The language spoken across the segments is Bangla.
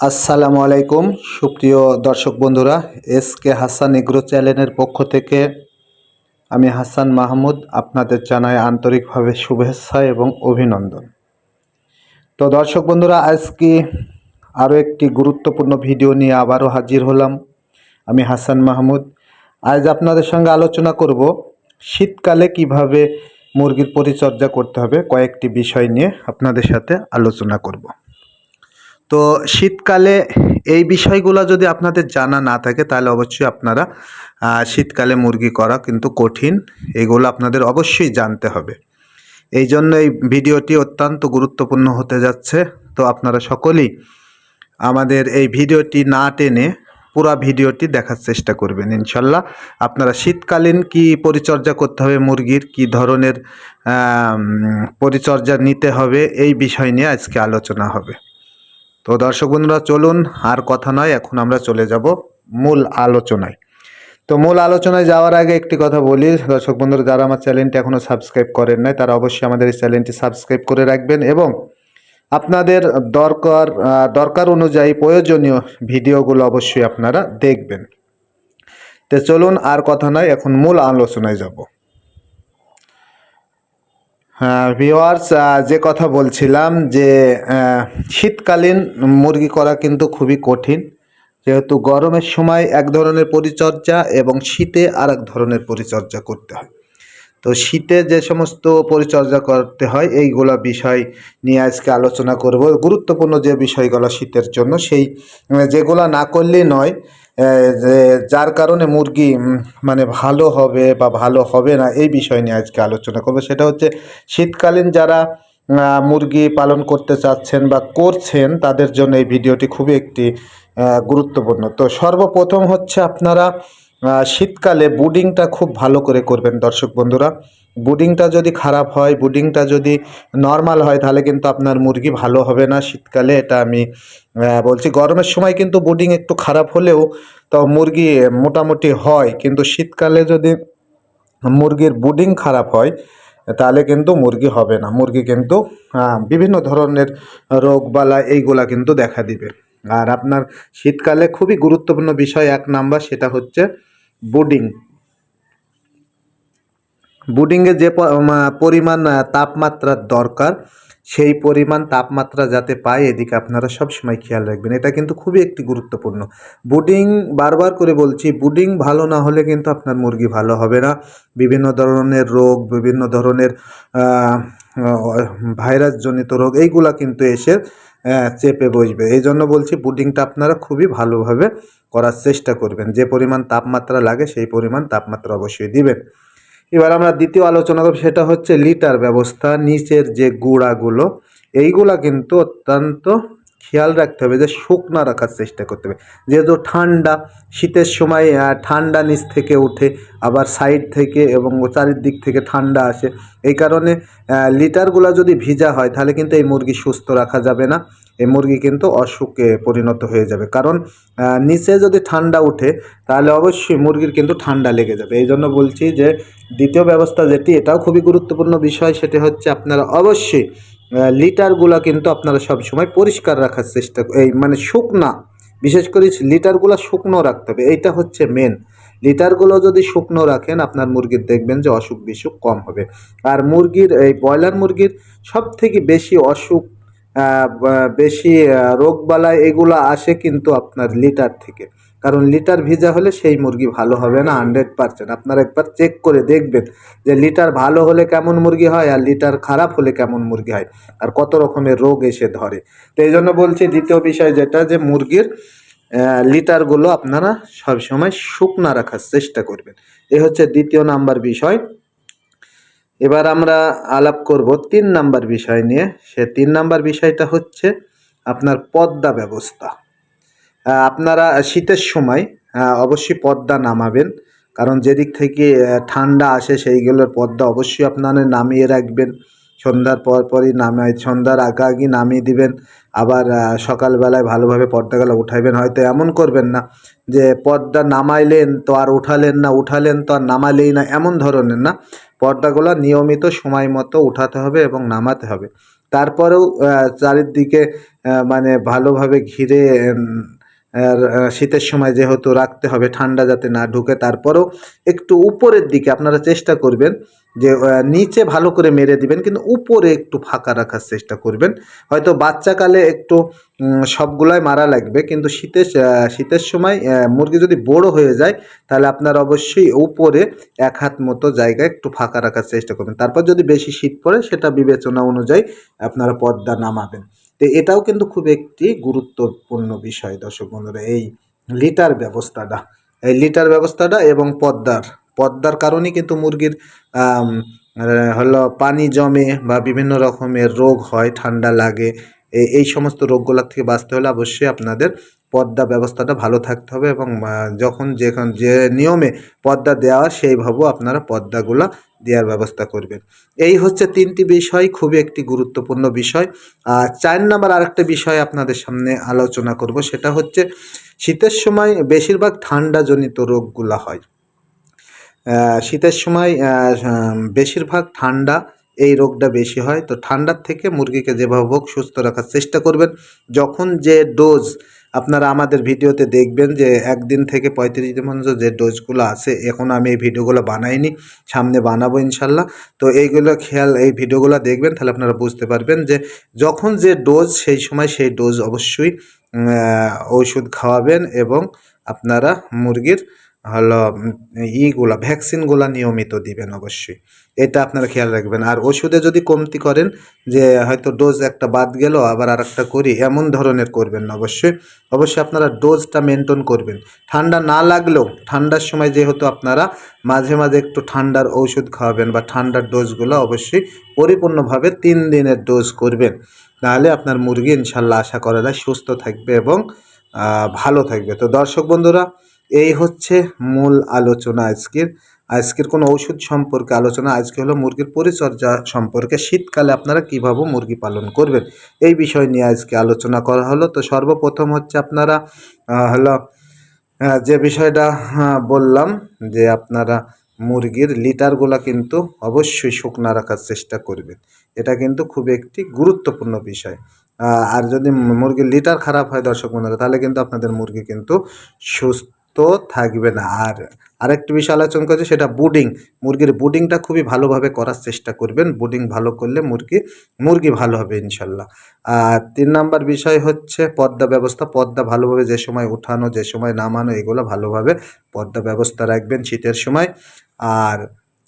আসসালামু আলাইকুম, সুপ্রিয় দর্শক বন্ধুরা, এস কে হাসান এগ্রো চ্যানেলের পক্ষ থেকে আমি হাসান মাহমুদ আপনাদের জানাই আন্তরিকভাবে শুভেচ্ছা এবং অভিনন্দন। তো দর্শক বন্ধুরা, আজকে আরও একটি গুরুত্বপূর্ণ ভিডিও নিয়ে আবারও হাজির হলাম আমি হাসান মাহমুদ। আজ আপনাদের সঙ্গে আলোচনা করব শীতকালে কীভাবে মুরগির পরিচর্যা করতে হবে, কয়েকটি বিষয় নিয়ে আপনাদের সাথে আলোচনা করব। তো শীতকালে এই বিষয়গুলো যদি আপনাদের জানা না থাকে, তাহলে অবশ্যই আপনারা শীতকালে মুরগি করা কিন্তু কঠিন। এগুলো আপনাদের অবশ্যই জানতে হবে। এই জন্য এই ভিডিওটি অত্যন্ত গুরুত্বপূর্ণ হতে যাচ্ছে। তো আপনারা সকলেই আমাদের এই ভিডিওটি না টেনে পুরা ভিডিওটি দেখার চেষ্টা করবেন, ইনশাল্লাহ। আপনারা শীতকালীন কি পরিচর্যা করতে হবে, মুরগির কি ধরনের পরিচর্যা নিতে হবে, এই বিষয় নিয়ে আজকে আলোচনা হবে। তো দর্শক বন্ধুরা, চলুন, আর কথা নয়, এখন আমরা চলে যাব মূল আলোচনায়। তো মূল আলোচনায় যাওয়ার আগে একটি কথা বলি, দর্শক বন্ধুরা, যারা আমার চ্যানেলটি এখনও সাবস্ক্রাইব করেন নাই, তারা অবশ্যই আমাদের এই চ্যানেলটি সাবস্ক্রাইব করে রাখবেন এবং আপনাদের দরকার দরকার অনুযায়ী প্রয়োজনীয় ভিডিওগুলো অবশ্যই আপনারা দেখবেন। তো চলুন, আর কথা নয়, এখন মূল আলোচনায় যাব। ভিওয়ার্স যে কথা বলছিলাম যে শীতকালীন মুরগি করা কিন্তু খুবই কঠিন। যেহেতু গরমের সময় এক ধরনের পরিচর্যা এবং শীতে আর এক ধরনের পরিচর্যা করতে হয়। তো শীতে যে সমস্ত পরিচর্যা করতে হয়, এইগুলো বিষয় নিয়ে আজকে আলোচনা করব। গুরুত্বপূর্ণ যে বিষয়গুলো শীতের জন্য, সেই, যেগুলো না করলেই নয় যার কারণে মুরগি মানে ভালো হবে বা ভালো হবে না, এই বিষয় নিয়ে আজকে আলোচনা করব। সেটা হচ্ছে শীতকালীন যারা মুরগি পালন করতে চাচ্ছেন বা করছেন, তাদের জন্য এই ভিডিওটি খুবই একটি গুরুত্বপূর্ণ। তো সর্বপ্রথম হচ্ছে আপনারা শীতকালে বুডিংটা খুব ভালো করে করবেন দর্শক বন্ধুরা। বুডিংটা যদি খারাপ হয়, বুডিংটা যদি নর্মাল হয়, তাহলে কিন্তু আপনার মুরগি ভালো হবে না শীতকালে, এটা আমি বলছি। গরমের সময় কিন্তু বুডিং একটু খারাপ হলেও তো মুরগি মোটামুটি হয়, কিন্তু শীতকালে যদি মুরগির বুডিং খারাপ হয়, তাহলে কিন্তু মুরগি হবে না। মুরগি কিন্তু বিভিন্ন ধরনের রোগ বালা এইগুলা কিন্তু দেখা দিবে। আর আপনার শীতকালে খুবই গুরুত্বপূর্ণ বিষয় এক নাম্বার, সেটা হচ্ছে বুডিং বুডিংয়ে যে পরিমাণ তাপমাত্রার দরকার, সেই পরিমাণ তাপমাত্রা যাতে পায়, এদিকে আপনারা সব সময় খেয়াল রাখবেন। এটা কিন্তু খুবই একটি গুরুত্বপূর্ণ। বুডিং বারবার করে বলছি বুডিং ভালো না হলে কিন্তু আপনার মুরগি ভালো হবে না। বিভিন্ন ধরনের রোগ, বিভিন্ন ধরনের ভাইরাসজনিত রোগ, এইগুলা কিন্তু এসে চেপে বসবে। এই জন্য বলছি বুডিংটা আপনারা খুবই ভালোভাবে করার চেষ্টা করবেন। যে পরিমাণ তাপমাত্রা লাগে সেই পরিমাণ তাপমাত্রা অবশ্যই দিবেন। এবার আমরা দ্বিতীয় আলোচনা করব, সেটা হচ্ছে লিটার ব্যবস্থা, নিচের যে গুঁড়াগুলো, এইগুলা কিন্তু অত্যন্ত খেয়াল রাখতে হবে যে শুকনা রাখার চেষ্টা করতে হবে। যেহেতু ঠান্ডা, শীতের সময় ঠান্ডা নিচ থেকে ওঠে আবার সাইড থেকে এবং চারিদিক থেকে ঠান্ডা আসে। এই কারণে লিটারগুলো যদি ভিজা হয়, তাহলে কিন্তু এই মুরগি সুস্থ রাখা যাবে না। এই মুরগি কিন্তু অসুখে পরিণত হয়ে যাবে। কারণ নিচে যদি ঠান্ডা ওঠে তাহলে অবশ্যই মুরগির কিন্তু ঠান্ডা লেগে যাবে। এই জন্য বলছি যে, দ্বিতীয় ব্যবস্থা যেটি, এটাও খুবই গুরুত্বপূর্ণ বিষয়, সেটি হচ্ছে আপনারা অবশ্যই লিটারগুলো কিন্তু আপনারা সবসময় পরিষ্কার রাখার চেষ্টা এই মানে শুকনা, বিশেষ করে লিটারগুলো শুকনো রাখতে হবে, এইটা হচ্ছে মেন লিটারগুলো যদি শুকনো রাখেন, আপনার মুরগির দেখবেন যে অসুখ বিসুখ কম হবে। আর মুরগির, এই ব্রয়লার মুরগির সব থেকে বেশি অসুখ বেশি রোগবালাই এগুলো আসে কিন্তু আপনার লিটার থেকে। কারণ লিটার ভিজা হলে সেই মুরগি ভালো হবে না হান্ড্রেড পার্সেন্ট আপনারা একবার চেক করে দেখবেন যে লিটার ভালো হলে কেমন মুরগি হয় আর লিটার খারাপ হলে কেমন মুরগি হয় আর কত রকমের রোগ এসে ধরে। তো এই জন্য বলছি, দ্বিতীয় বিষয় যেটা যে মুরগির লিটারগুলো আপনারা সবসময় শুকনা রাখার চেষ্টা করবেন। এ হচ্ছে দ্বিতীয় নাম্বার বিষয়। এবার আমরা আলাপ করব তিন নাম্বার বিষয় নিয়ে। সে তিন নাম্বার বিষয়টা হচ্ছে আপনার পদ্মা ব্যবস্থা। আপনারা শীতের সময় অবশ্যই পদ্মা নামাবেন। কারণ যেদিক থেকে ঠান্ডা আসে, সেইগুলোর পদ্মা অবশ্যই আপনারা নামিয়ে রাখবেন। সন্ধ্যার পর পরই নামাই সন্ধ্যার আগাআগি নামিয়ে দিবেন। আবার সকালবেলায় ভালোভাবে পর্দাগুলো উঠাইবেন। হয়তো এমন করবেন না যে পর্দা নামাইলেন তো আর উঠালেন না, উঠালেন তো আর নামালেই না, এমন ধরনের না। পর্দাগুলো নিয়মিত সময় মতো উঠাতে হবে এবং নামাতে হবে। তারপরেও চারিদিকে মানে ভালোভাবে ঘিরে শীতের সময় যেহেতু রাখতে হবে, ঠান্ডা যাতে না ঢুকে, তারপরেও একটু উপরের দিকে আপনারা চেষ্টা করবেন যে নিচে ভালো করে মেরে দিবেন, কিন্তু উপরে একটু ফাঁকা রাখার চেষ্টা করবেন। হয়তো বাচ্চাকালে একটু সবগুলাই মারা লাগবে, কিন্তু শীতের শীতের সময় মুরগি যদি বড় হয়ে যায়, তাহলে আপনার অবশ্যই উপরে এক হাত মতো জায়গায় একটু ফাঁকা রাখার চেষ্টা করবেন। তারপর যদি বেশি শীত পড়ে, সেটা বিবেচনা অনুযায়ী আপনারা পর্দা নামাবেন। তো এটাও কিন্তু খুব একটি গুরুত্বপূর্ণ বিষয়, দর্শক বন্ধুরা, এই লিটার ব্যবস্থাটা। এই লিটার ব্যবস্থাটা এবং পদ্মার পদ্মার কারণেই কিন্তু মুরগির হলো পানি জমে বা বিভিন্ন রকমের রোগ হয়, ঠান্ডা লাগে এই সমস্ত রোগগুলোর থেকে বাঁচতে হলে অবশ্যই আপনাদের পদ্মা ব্যবস্থাটা ভালো থাকতে হবে এবং যখন যেখান, যে নিয়মে পদ্মা দেওয়া সেইভাবেও আপনারা পদ্মাগুলো দেওয়ার ব্যবস্থা করবেন। এই হচ্ছে তিনটি বিষয়, খুবই একটি গুরুত্বপূর্ণ বিষয়। আর চার নাম্বার আরেকটা বিষয় আপনাদের সামনে আলোচনা করব, সেটা হচ্ছে শীতের সময় বেশিরভাগ ঠান্ডাজনিত রোগগুলো হয়। শীতের সময় বেশিরভাগ ঠান্ডা এই রোগটা বেশি হয়, তো ঠান্ডার থেকে মুরগিকে যেভাবে হোক সুস্থ রাখার চেষ্টা করবেন। যখন যে ডোজ আপনারা আমাদের ভিডিওতে দেখবেন যে একদিন থেকে পঁয়ত্রিশ দিন পর্যন্ত যে ডোজগুলো আছে, এখন আমি এই ভিডিওগুলো বানাইনি, সামনে বানাবো ইনশাল্লাহ। তো এইগুলো খেয়াল, এই ভিডিওগুলো দেখবেন, তাহলে আপনারা বুঝতে পারবেন যে যখন যে ডোজ সেই সময় সেই ডোজ অবশ্যই ওষুধ খাওয়াবেন এবং আপনারা মুরগির হলো ইগুলা, ভ্যাকসিনগুলা নিয়মিত দিবেন অবশ্যই। এটা আপনারা খেয়াল রাখবেন। আর ওষুধে যদি কমতি করেন, যে হয়তো ডোজ একটা বাদ গেল, আবার আর একটা করি, এমন ধরনের করবেন না অবশ্যই। অবশ্যই আপনারা ডোজটা মেনটেন করবেন। ঠান্ডা না লাগলেও, ঠান্ডার সময় যেহেতু আপনারা মাঝে মাঝে একটু ঠান্ডার ঔষধ খাওয়াবেন বা ঠান্ডার ডোজগুলো অবশ্যই পরিপূর্ণভাবে তিন দিনের ডোজ করবেন। তাহলে আপনার মুরগি ইনশাল্লাহ আশা করা যায় সুস্থ থাকবে এবং ভালো থাকবে। তো দর্শক বন্ধুরা এই হচ্ছে মূল আলোচনা আজকের। আজকের কোনো ওষুধ সম্পর্কে আলোচনা, আজকে হলো মুরগির পরিচর্যা সম্পর্কে শীতকালে আপনারা কীভাবে মুরগি পালন করবেন, এই বিষয় নিয়ে আজকে আলোচনা করা হলো। তো সর্বপ্রথম হচ্ছে আপনারা হলো যে বিষয়টা বললাম যে আপনারা মুরগির লিটারগুলো কিন্তু অবশ্যই শুকনা রাখার চেষ্টা করবেন। এটা কিন্তু খুব একটি গুরুত্বপূর্ণ বিষয়। আর যদি মুরগির লিটার খারাপ হয় দর্শক বন্ধুরা, তাহলে কিন্তু আপনাদের মুরগি কিন্তু সুস্থ থাকবে না। আর আরেকটি বিষয় আলোচনা করেছে, সেটা বুডিং মুরগির বুডিংটা খুবই ভালোভাবে করার চেষ্টা করবেন। বুডিং ভালো করলে মুরগি মুরগি ভালো হবে ইনশাল্লাহ। আর তিন নাম্বার বিষয় হচ্ছে পর্দা ব্যবস্থা। পর্দা ভালোভাবে যে সময় উঠানো, যে সময় নামানো, এগুলো ভালোভাবে পর্দা ব্যবস্থা রাখবেন শীতের সময়। আর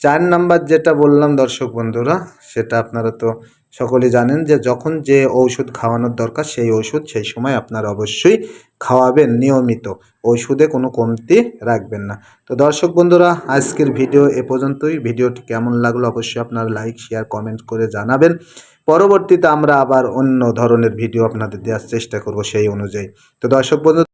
চার নাম্বার যেটা বললাম দর্শক বন্ধুরা, সেটা আপনারা তো সকলেই জানেন যে যখন যে ঔষধ খাওয়ানোর দরকার, সেই ওষুধ সেই সময় আপনারা অবশ্যই খাওয়াবেন নিয়মিত। ওষুধে কোনো কমতি রাখবেন না। তো দর্শক বন্ধুরা, আজকের ভিডিও এ পর্যন্তই। ভিডিওটি কেমন লাগল অবশ্যই আপনারা লাইক, শেয়ার, কমেন্ট করে জানাবেন। পরবর্তীতে আমরা আবার অন্য ধরনের ভিডিও আপনাদের দেওয়ার চেষ্টা করব সেই অনুযায়ী। তো দর্শক বন্ধু